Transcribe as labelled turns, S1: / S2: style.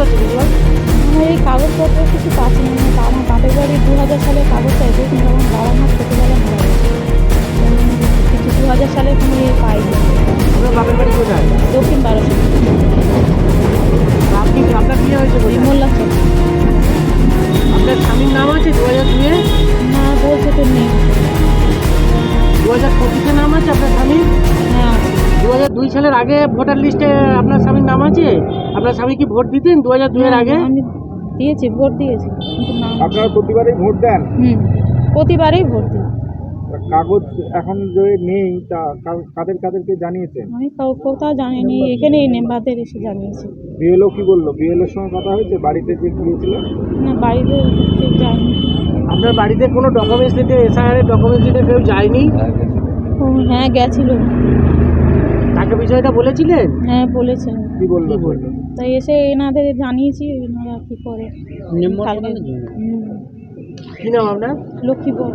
S1: হচ্ছে
S2: এই কাগজপত্র কিছু পাচ্ছি না। আমার বাপের বাড়ি দু হাজার সালের কাগজ চাইছে কিন্তু আমার বাবা মা ছোটোবেলা মারা গেছে। কিন্তু দু হাজার সালে কোনো ইয়ে পাইনি।
S1: বাপের বাড়ি কোথায়?
S2: দক্ষিণ বারোশো
S1: আপনি আপনার বিয়ে হয়েছে
S2: মোল্লা
S1: আপনার স্বামীর নাম আছে দু হাজার দুয়ে দুই সালের আগে ভোটার লিস্টে আপনার স্বামীর নাম আছে? আপনার স্বামী কি ভোট দিতেন দু হাজার দুইয়ের আগে?
S2: আমি দিয়েছি ভোট দিয়েছি কিন্তু নাম
S3: আপনারা প্রতিবারই ভোট দেন?
S2: হুম প্রতিবারেই ভোট দিই।
S3: তা কাগজ এখন যে নেই তা কা- কাদের কাদেরকে জানিয়েছেন?
S2: আমি কাউ কোথাও জানিনি এখানেই নেমবাদের এসে জানিয়েছি।
S3: বিএলও কি বলল? বিএলওর সঙ্গে কথা হয়েছে? বাড়িতে যে গিয়েছিল?
S2: না বাড়িতে ঠিক যায়নি।
S1: আপনার বাড়িতে কোনো ডকুমেন্টস দিতে এসআইআর এর ডকুমেন্টস দিতে কেউ যায়নি?
S2: ও হ্যাঁ গেছিল।
S1: বিষয়টা বলেছিলেন?
S2: হ্যাঁ বলেছেন।
S3: কি বলল?
S2: তাই এসে এনাদের জানিয়েছি এনারা কি করে।
S1: কি নাম আপনার?
S2: লক্ষ্মীপুর।